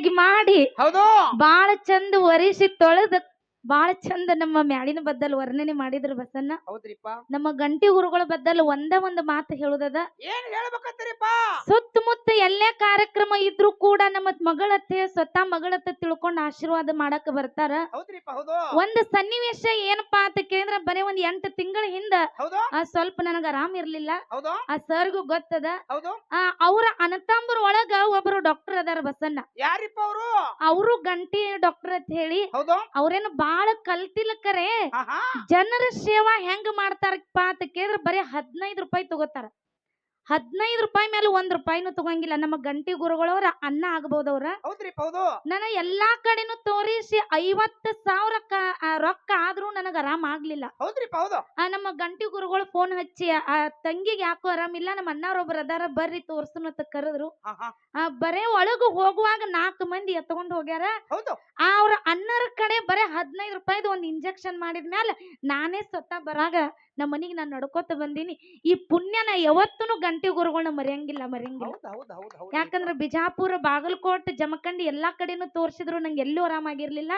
ರೀತಿಯಾಗಿ ಮಾಡಿ ಹೌದು. ಬಾಳ ಚಂದ ಒರಿಸಿ ತೊಳೆದ ಬಾಳ ಚಂದ ನಮ್ಮ ಮ್ಯಾಳಿನ ಬದ್ದಲ್ ವರ್ಣನೆ ಮಾಡಿದ್ರ ಬಸನ್ನ ಹೌದ್ರಿಪ್ಪ. ನಮ್ಮ ಗಂಟಿ ಗುರುಗಳ ಬದ್ದಲ್ ಒಂದ ಒಂದು ಮಾತು ಹೇಳುದದ. ಏನ್ ಹೇಳ್ಬೇಕಂತೀರಿಪ್ಪ ಸುತ್ತಮುತ್ತ ಎಲ್ಲೇ ಕಾರ್ಯಕ್ರಮ ಇದ್ರು ಕೂಡ ನಮ್ಮ ಮಗಳತ್ತೆ ಸ್ವತಃ ಮಗಳತ್ತ ತಿಳ್ಕೊಂಡ್ ಆಶೀರ್ವಾದ ಮಾಡಕ್ ಬರ್ತಾರ. ಹೌದ್ರಿಪ್ಪ ಹೌದು. ಒಂದ್ ಸನ್ನಿವೇಶ ಏನಪ್ಪಾ ಅಂತ ಕೇಳಿದ್ರ ಬರೀ ಒಂದ್ ಎಂಟು ತಿಂಗಳ ಹಿಂದ ಹೌದು. ಆ ಸ್ವಲ್ಪ ನನಗ ಆರಾಮ್ ಇರ್ಲಿಲ್ಲ. ಹೌದು. ಆ ಸರ್ಗೂ ಗೊತ್ತದ. ಹೌದು. ಆ ಅವ್ರ ಅನತಾಂಬರ ಒಳಗ ಒಬ್ರು ಡಾಕ್ಟರ್ ಅದಾರ ಬಸನ್ನ ಯಾರಿಪ್ಪ ಅವರು ಅವರು ಡಾಕ್ಟರ್ ಅಂತ ಹೇಳಿ ಹೌದು. ಅವ್ರೇನು ಬಾಳ ಕಲ್ತಿಲ್ಲ ಕರೆ ಜನರ ಸೇವಾ ಹೆಂಗ್ ಮಾಡ್ತಾರಪ್ಪ ಅಂತ ಕೇಳಿದ್ರೆ ಬರೀ ಹದಿನೈದು ರೂಪಾಯಿ ತಗೋತಾರ. ಹದಿನೈದು ರೂಪಾಯಿ ಮೇಲೆ ಒಂದ್ ರೂಪಾಯಿನೂ ತಗೊಂಗಿಲ್ಲ. ನಮ್ಮ ಗಂಟಿ ಗುರುಗಳವ್ರ ಅನ್ನ ಆಗ್ಬಹುದವ್ರ ಹೌದ್ರಿ ಹೌದು. ನನ್ನ ಎಲ್ಲಾ ಕಡೆನೂ ತೋರಿಸಿ ಐವತ್ತು ಸಾವಿರ ಕ- ಆ, ರೊಕ್ಕ ಆದ್ರೂ ನನಗ ಆರಾಮ ಆಗ್ಲಿಲ್ಲ. ಹೌದ್ರಿಪ್ಪ ಹೌದು. ಆ ನಮ್ಮ ಗಂಟಿ ಗುರುಗಳು ಫೋನ್ ಹಚ್ಚಿ ಆ ತಂಗಿಗೆ ಯಾಕೋ ಆರಾಮಿಲ್ಲ ನಮ್ಮ ಅಣ್ಣಾರೊಬ್ರು ಅದಾರ ಬರ್ರಿ ತೋರ್ಸುನ ಅಂತ ಕರೆದ್ರು. ಆ ಬರೇ ಒಳಗ ಹೋಗುವಾಗ ನಾಲ್ಕು ಮಂದಿ ಎತ್ತಕೊಂಡು ಹೋಗ್ಯಾರ. ಹೌದು. ಆ ಅವ್ರ ಅನ್ನರ ಕಡೆ ಬರೇ ಹದಿನೈದು ರೂಪಾಯಿದು ಒಂದು ಇಂಜೆಕ್ಷನ್ ಮಾಡಿದ ಮಾಡಿದ್ಮೇಲೆ ನಾನೇ ಸತ್ತ ಬರಾಗ ನಮ್ಮ ಮನಿಗೆ ನಾನು ನಡ್ಕೋತ ಬಂದೀನಿ. ಈ ಪುಣ್ಯನ ಯಾವತ್ತೂ ಗಂಟೆ ಗುರುಗಳನ್ನ ಮರೆಯಂಗಿಲ್ಲ ಮರೆಯಂಗಿಲ್ಲ. ಯಾಕಂದ್ರೆ ಬಿಜಾಪುರ ಬಾಗಲಕೋಟೆ ಜಮಖಂಡಿ ಎಲ್ಲಾ ಕಡೆನೂ ತೋರ್ಸಿದ್ರು ನಂಗೆ ಎಲ್ಲೂ ಆರಾಮಾಗಿರ್ಲಿಲ್ಲ.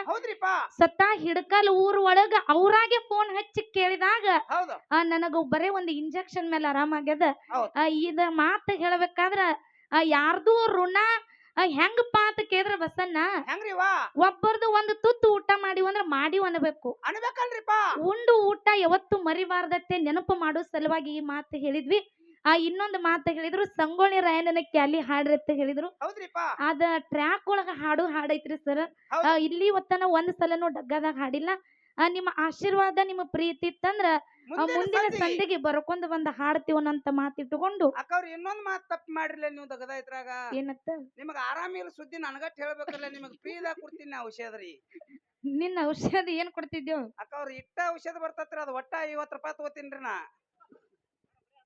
ಸತ್ತ ಹಿಡ್ಕಲ್ ಊರ್ ಒಳಗ ಅವ್ರಾಗೆ ಫೋನ್ ಹಚ್ಚಿ ಕೇಳಿದಾಗ ನನಗ ಬರೇ ಒಂದು ಇಂಜೆಕ್ಷನ್ ಮೇಲೆ ಆರಾಮಾಗ್ಯದ. ಇದ ಮಾತು ಹೇಳ್ಬೇಕಾದ್ರ ಯಾರ್ದೂ ಋಣ ಹೆಂಗಪ್ಪಾ ಅಂತ ಕೇಳಿದ್ರ ಬಸನ್ನ ಹೆಂಗ್ರಿವಾ ಒಬ್ಬರದು ಒಂದು ತುತ್ತು ಊಟ ಮಾಡಿವ ಅಂದ್ರ ಮಾಡಿ ಅನ್ಬೇಕು. ಅನ್ಬೇಕಲ್ರಿಪ್ಪ ಉಂಡು ಊಟ ಯಾವತ್ತು ಮರಿಬಾರ್ದತ್ತೆ ನೆನಪು ಮಾಡೋ ಸಲುವಾಗಿ ಈ ಮಾತು ಹೇಳಿದ್ವಿ. ಆ ಇನ್ನೊಂದು ಮಾತು ಹೇಳಿದ್ರು ಸಂಗೊಳ್ಳಿ ರಾಯಣ್ಣನ ಕ್ಯಾಲಿ ಹಾಡ್ರಿ ಅಂತ ಹೇಳಿದ್ರು. ಅದ ಟ್ರ್ಯಾಕ್ ಒಳಗ ಹಾಡು ಹಾಡೈತ್ರಿ ಸರ್. ಇಲ್ಲಿ ಒತ್ತನ ಒಂದ್ ಸಲನು ಡಗ್ಗದಾಗ ಹಾಡಿಲ್ಲ. ಆ, ನಿಮ್ಮ ಆಶೀರ್ವಾದ ನಿಮ್ಮ ಪ್ರೀತಿ ಇತ್ತಂದ್ರ ಆ, ಮುಂದಿನ ಮುಂದಿನ ಸಂಧಿ. ಸಂಧಿಗೆ ಬರ್ಕೊಂಡ್ ಬಂದ್ ಹಾಡ್ತೀವನಂತ ಮಾತಿಟ್ಟುಕೊಂಡು ಅಕ್ಕವ್ರ ಇನ್ನೊಂದ್ ಮಾತ್ ತಪ್ಪು ಮಾಡಿರ್ಲಿ ನೀವು ದಗದ ಇದ್ರಾಗ. ಏನತ್ತ? ನಿಮಗ ಆರಾಮಿಲ್ಲ ಸುದ್ದಿ ನನಗಟ್ ಹೇಳ್ಬೇಕಲ್ಲ ನಿಮಗ್ ಫ್ರೀದಾಗ ಕೊಡ್ತೀನಿ ನಾ ಔಷಧ ರೀ ನಿನ್ನ ಔಷಧ ಏನ್ ಕೊಡ್ತಿದ್ಯೋ? ಅಕ್ಕವ್ರ ಇಟ್ಟ ಔಷಧ ಬರ್ತತ್ರಿ ಅದು ಒಟ್ಟ ಐವತ್ ರೂಪಾಯಿ ತಗೋತೀನ್ರಿ ನಾ.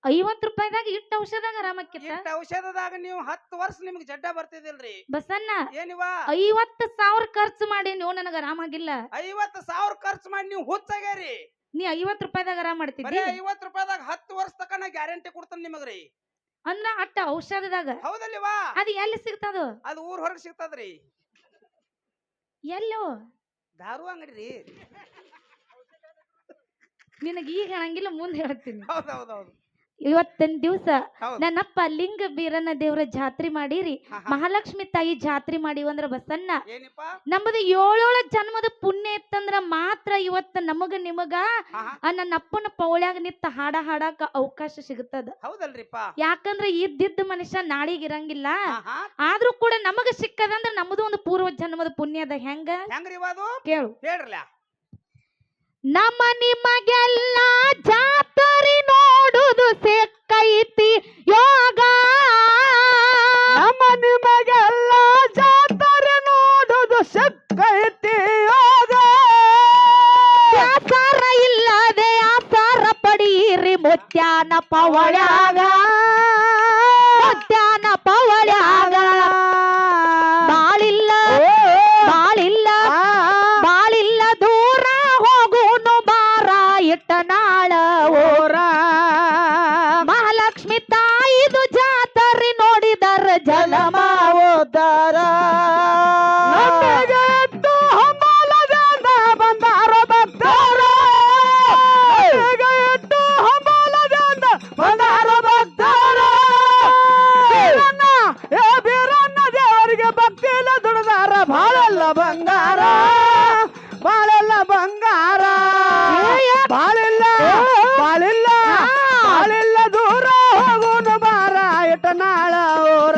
ಐವತ್ ರೂಪಾಯಿದಾಗ ಇಟ್ಟ ಔಷಧ ಆರಾಮಕ್ಕಿತ್ತ ಔಷಧದಾಗ ನೀವು ಹತ್ತು ವರ್ಷ ನಿಮ್ಗೆ ಜಡ್ಡ ಬರ್ತಿದಿಲ್ರಿ ಬಸಣ್ಣ ಏನಿವ? ಐವತ್ತು ಸಾವಿರ ಖರ್ಚು ಮಾಡಿ ನೀವು ನನಗ ಆರಾಮಾಗಿಲ್ಲ ಐವತ್ತು ಸಾವಿರ ಖರ್ಚು ಮಾಡಿ ನೀವು ಹುಚ್ಚಾಗ್ಯಾರಿ. ನೀ ಐವತ್ ರೂಪಾಯಿದಾಗ ಆರಾಮ್ ಬರೀ ಮಾಡ್ತಿದ್ದಿ ಐವತ್ ರೂಪಾಯಿದಾಗ ಹತ್ತು ವರ್ಷ ತಕ ನಾ ಗ್ಯಾರಂಟಿ ಕೊಡ್ತೇನೆ ನಿಮಗ್ರಿ. ಅಂದ್ರ ಅಟ್ಟ ಔಷಧದಾಗ. ಹೌದಲ್ವಾ ಅದ್ ಎಲ್ಲಿ ಸಿಗ್ತದ? ಅದು ಊರ್ ಹೊರಗೆ ಸಿಗ್ತದ್ರಿ. ಎಲ್ಲೋ? ದಾರು ಅಂಗಡಿ ನಿನಗೆ ಈಗ ಹೇಳಂಗಿಲ್ಲ ಮುಂದೆ ಹೇಳ್ತೀನಿ. ಹೌದ್ ಹೌದ್ ಹೌದು ಇವತ್ತಿನ ದಿವಸ ನನ್ನಪ್ಪ ಲಿಂಗ ಬೀರನ ದೇವರ ಜಾತ್ರೆ ಮಾಡಿರಿ. ಮಹಾಲಕ್ಷ್ಮಿ ತಾಯಿ ಜಾತ್ರೆ ಮಾಡಿವಂದ್ರ ಬಸನ್ನ ಏನಿಪ್ಪ? ನಮ್ಮದು ಏಳೋಳ ಜನ್ಮದ ಪುಣ್ಯ ಇತ್ತಂದ್ರ ಮಾತ್ರ ಇವತ್ತ ನಮಗ ನಿಮಗ ನನ್ನಪ್ಪನ ಹಾ. ನನ್ನ ಅಪ್ಪನ ಪೌಳ್ಯಾಗ ನಿತ್ತ ಹಾಡ ಹಾಡಾಕ ಅವಕಾಶ ಸಿಗುತ್ತದ. ಯಾಕಂದ್ರ ಇದ್ದಿದ್ದ ಮನುಷ್ಯ ನಾಳಿಗೆ ಇರಂಗಿಲ್ಲ. ಆದ್ರೂ ಕೂಡ ನಮಗ ಸಿಕ್ಕದಂದ್ರ ನಮ್ಮದು ಒಂದು ಪೂರ್ವ ಜನ್ಮದ ಪುಣ್ಯದ ಹೆಂಗ? ಕೇಳು. ಹೇಳ್ರಲ್ಲ ನಮ್ಮ ನಿಮಗೆಲ್ಲ ಜಾತರಿ ನೋಡುದು ಸಿಕ್ಕೈತಿ. ಯೋಗ ಬಾಳಿಲ್ಲ ಬಾಳಿಲ್ಲ ದೂರ ಹೋಗುನು ಬಾರ ಇಟ್ಟ ನಾಳ ಊರ.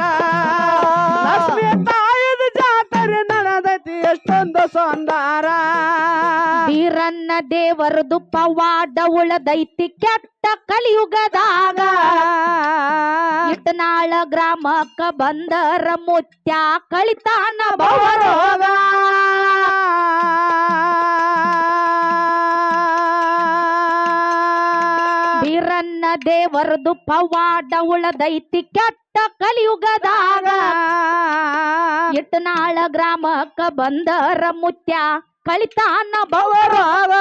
ಲಕ್ಷ್ಮಿ ತಾಯಿದ ಜಾತ್ರೆ ನಡೆದೈತಿ ಎಷ್ಟೊಂದು ಸೊಂದಾರ. ಬೀರನ್ನ ದೇವರದು ಪವಾಡ ಉಳದೈತಿ ಕೆಟ್ಟ ಕಲಿಯುಗದಾಗ. ಇಟ್ನಾಳ ಗ್ರಾಮಕ್ಕ ಬಂದರ ಮುತ್ಯ ಕಳಿತಾನ ಭವರೋಗ. ದೇವರದು ಪವಾಡ ಉಳದೈತಿ ಕೆಟ್ಟ ಕಲಿಯುಗದಾಗ. ಇಟ್ಟನಾಳ ಗ್ರಾಮಕ್ಕ ಬಂದರ ಮುತ್ಯ ಕಳಿತಾನ ಭವರೋಗ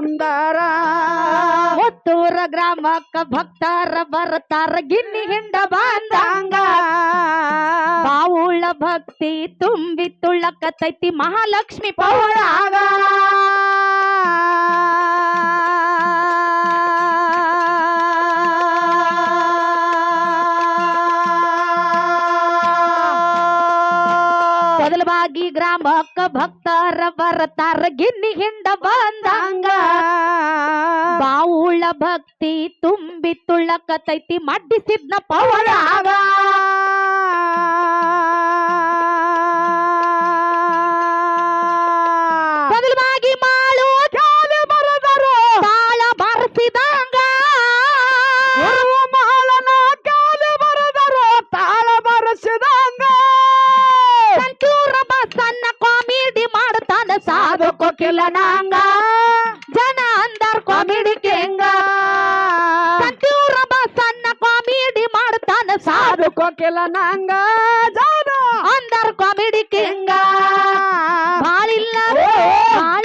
ಸುಂದರ. ಮುತ್ತೂರ ಗ್ರಾಮಕ್ಕ ಭಕ್ತರ ಬರ್ತಾರ, ಗಿನ್ನಿ ಹಿಂಡ ಬಂದಂಗ ಬಾವುಳ ಭಕ್ತಿ ತುಂಬಿ ತುಳ್ಳಕತೈತಿ ಮಹಾಲಕ್ಷ್ಮಿ ಪೌರಾಗ ಮೊದಲವಾಗಿ ಗ್ರಾಮಕ್ಕ ಭಕ್ತರ ಬರ್ತಾರ, ಗಿನ್ನಿ ಹಿಂಡ ಬಂದಂಗ ಭಕ್ತಿ ತುಂಬಿ ತುಳ್ಳಕತೈತಿ ಮಡ್ಡಿಸಿದ್ನ ಪೌರಾಗ ಬಾಳಿಲ್ಲ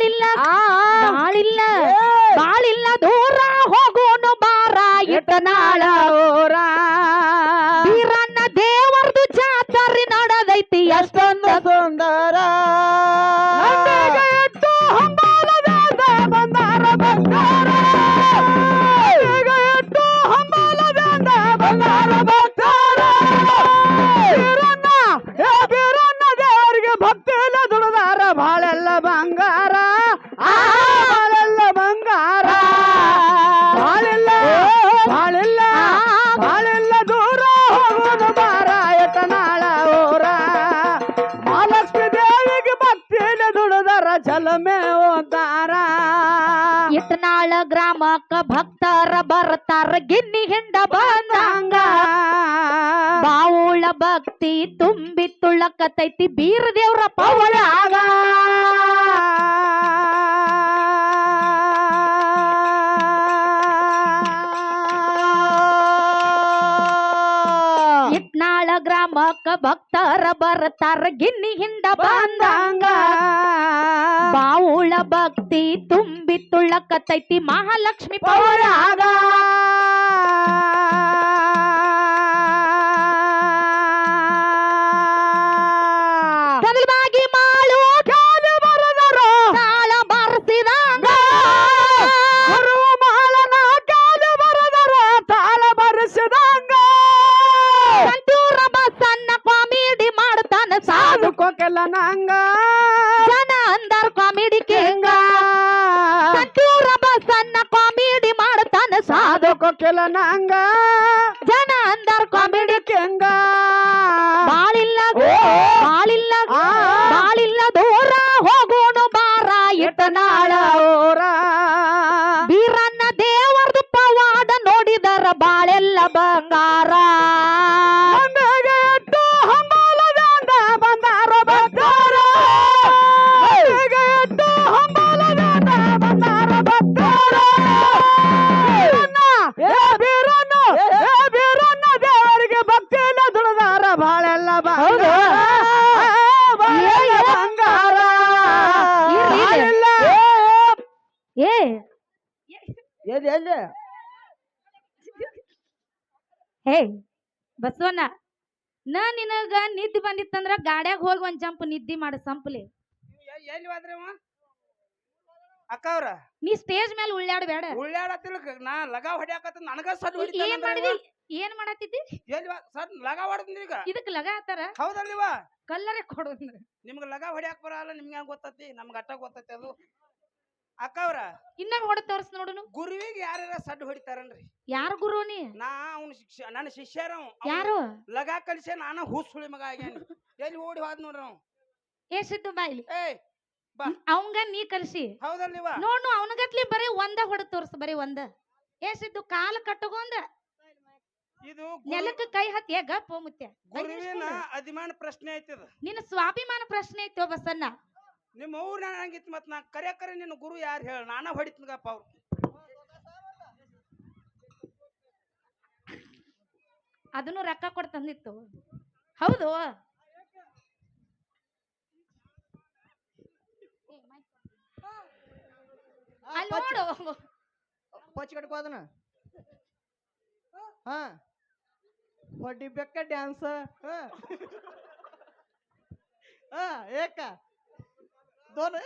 ಬಾವುಳ ಭಕ್ತಿ ತುಂಬಿ ತುಳ್ಳಕತೈತಿ ಬೀರ ದೇವ್ರ ಪವಳಾಗ ಇಟ್ನಾಳ ಗ್ರಾಮಕ್ಕ ಭಕ್ತರ ಬರ್ತಾರ ಗಿನ್ನಿ ಹಿಂದ ಬಂದಂಗ. ಬಾವುಳ ಭಕ್ತಿ ತುಂಬಿ ತುಳ್ಳಕತೈತಿ ಮಹಾಲಕ್ಷ್ಮಿ ಪೌರಾಗ. ಕೊಕ್ಕೆಲ್ಲ ನಂಗ ನಾ ನಿನಗ ನಿದ್ದೆ ಬಂದಿತ್ತಂದ್ರ ಗಾಡ್ಯಾಗ ಹೋಗಿ ಒಂದ್ ಜಂಪ್ ನಿದ್ದೆ ಮಾಡ ಸಂಪ್ಲಿ. ಎಲ್ಲಿ ಹೋದ್ರಿ ಅವ? ಅಕ್ಕ ಅವ್ರ ನೀ ಸ್ಟೇಜ್ ಮೇಲೆ ಉಳ್ಳಾಡಬೇಡ ಉಳ್ಳಾಡತ್ತಿಲ್ಲ ನಾ ಲಗ ಹೊಡ್ಯಾಕತ್ತ ನನಗ ಸದ್ ಏನ್ ಮಾಡಿದಿ? ಏನ್ ಮಾಡತ್ತಿದ್ದಿ? ಎಲ್ಲಿ ಸರ್ ಲಗ ಹೊಡೆದ್ರಿ ಈಗ. ಇದಕ್ ಲಗ ಆತರ? ಹೌದಲ್ವ ಕಲ್ಲರೆ ಕೊಡೋದು ನಿಮ್ಗೆ ಲಗಾ ಹೊಡ್ಯಾಕ ಬರಲ್ಲ ನಿಮ್ಗೆ ಹೆಂಗ್ ಗೊತ್ತತಿ? ನಮ್ಗೆ ಅಟ್ಟ ಗೊತ್ತೈತಿ ಅದು. ಅಕ್ಕವ್ರ ಇನ್ನ ಹೊಡೆ ತೋರ್ಸ್ ನೋಡುನು. ಗುರುವಿಗೆ ಯಾರ್ಯಾರ ಸಡ್ಡು ಹೊಡಿತಾರನ್ರಿ? ಯಾರ ಗುರು ನೀ? ನಾ ಅವ್ನ ಶಿಕ್ಷ ನನ್ನ ಶಿಷ್ಯರ. ಯಾರು? ಲಗ ಕಲಿಸೆ ನಾನ ಹೂಸ್ ಸುಳಿ ಮಗ ಆಗ್ಯಾನ. ಎಲ್ಲಿ ಓಡಿ ಹೋದ್ ನೋಡ್ರಿ ಅವ್ ಏ ಸಿದ್ದು ಬಾಯ್ಲಿ ಏಯ್ ಅವಂಗ ನೀ ಕಲ್ಸಿ ಹೌದಲ್ವ ನೋಡು ಅವನಗತ್ಲಿ ಬರೀ ಒಂದ ಹೊಡೆ ತೋರ್ಸ್ ಬರೀ ಒಂದ. ಏ ಸಿದ್ದು ಕಾಲ ಕಟ್ಟಗೊಂದ ಇದು ನೆಲಕ್ಕ ಕೈ ಹತ್ತಿ ಗಪ್ಪ ಗುರುವಿನ ಅಧಿಮಾನ ಪ್ರಶ್ನೆ ಐತಿ ನಿನ್ನ ಸ್ವಾಭಿಮಾನ ಪ್ರಶ್ನೆ ಐತೋ ಬಸನ್ನ ನಿಮ್ಮ ಊರ್ ಹಂಗಿತ್ತು ಮತ್ ನಾ ಕರೆ ಕರೆ ನಿನ್ನ ಗುರು ಯಾರು ಹೇಳ ನಾನ ಹೊಡಿತ್ನಗಪ್ಪ ಅವ್ರು. ಅದನ್ನು ರೊಕ್ಕ ಕೊಡ್ ತಂದಿತ್ತು. ಹೌದು. ಬಡ್ಡಿ ನೋಡು. ಹಾ. ಹೊಡಿಬೇಕ ಡ್ಯಾನ್ಸ್. ಹಾ ಏಕ. ಬಸ್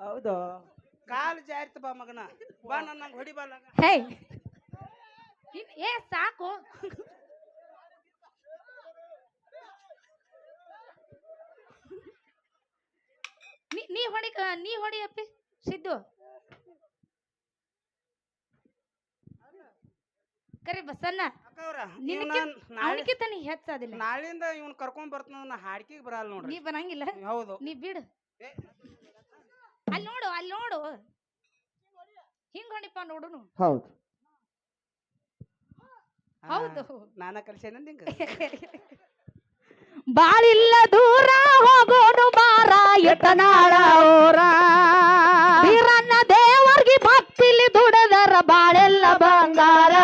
ಹೌದು. ಕಾಲ್ ಜಾರಿತ ಬಾ ಮಗನ. ಬಾ ನನ್ನ ಹೊಡಿ ಬಾ ಲಗ. ಹೇ. ಇನ್- ಏ ಸಾಕು. ನೀ ನೀ ಹೊಡಿ ನೀ ಹೊಡಿ ಅಪ್ಪಿ ಸಿದ್ದು. ಕರೆ ಬಸನ್ನ ಅಕ್ಕವ್ರ ನಿನಗೆ- ನಾಳೆ ಅವನಿಗಿಂತ ನೀ ಹೆಚ್ಚಾದಿಲ್ಲ. ನಾಳಿಂದ ಇವ್ನ ಕರ್ಕೊಂಡ್ ಬರ್ತಾನ ನಾ ಹಾಡ್ಕಿಗೆ ಬರಲ್ಲ ನೀ ಬರಂಗಿಲ್ಲ. ಹೌದು. ನೀ ಬಿಡು. ಅಲ್ಲಿ ನೋಡು ಅಲ್ಲಿ ನೋಡು. ಹಿಂಗ್ ಹೊಡಿಪ ನೋಡುನು. ಹೌದು. ಹೌದು. ನಾನ ಕಲ್ಸೇನ ನಿಂಗ? ಬಾಳಿಲ್ಲ ದೂರ ಹೋಗೋನು ಬಾರ ಎತ್ತನಾಳ ವೀರಣ್ಣ ದೇವರ್ಗಿ ಭಕ್ತಿಲಿ ದುಡದರ ಬಾಳೆಲ್ಲ ಬಂಗಾರ.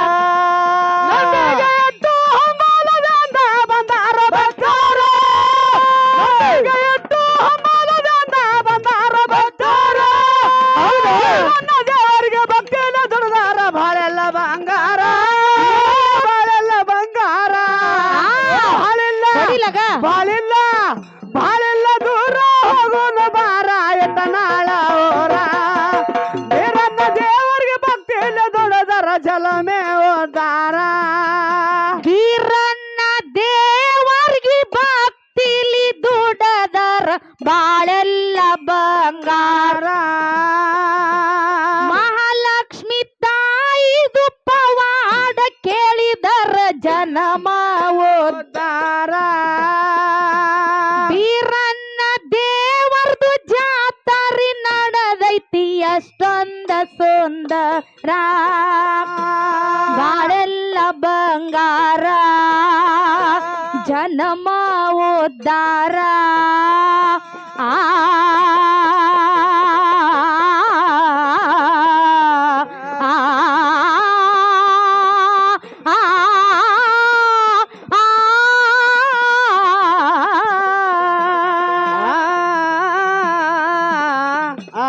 ಬಾಳೆಲ್ಲ ಬಂಗಾರ ಜನಮ ಉದ್ಧಾರ ಆ ಆ